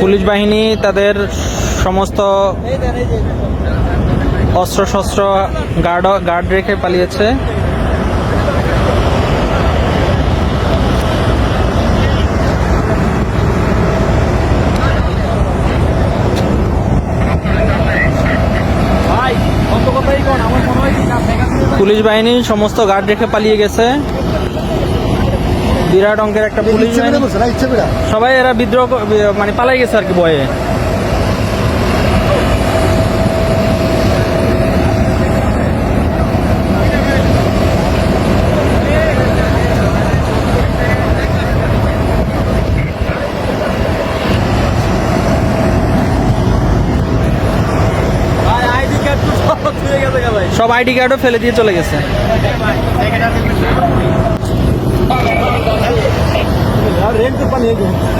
Police বাহিনী তাদের সমস্ত অস্ত্র শস্ত্র গার্ড গার্ড রেখে পালিয়েছে। পুলিশ বাহিনী সমস্ত গার্ড রেখে পালিয়ে গেছে। বিরাট অঙ্কের একটা পুলিশ সবাই এরা বিদ্রোহ মানে পালাই গেছে আর কি ভয়ে। সব আইডি কার্ডও ফেলে দিয়ে চলে গেছে। dentro do.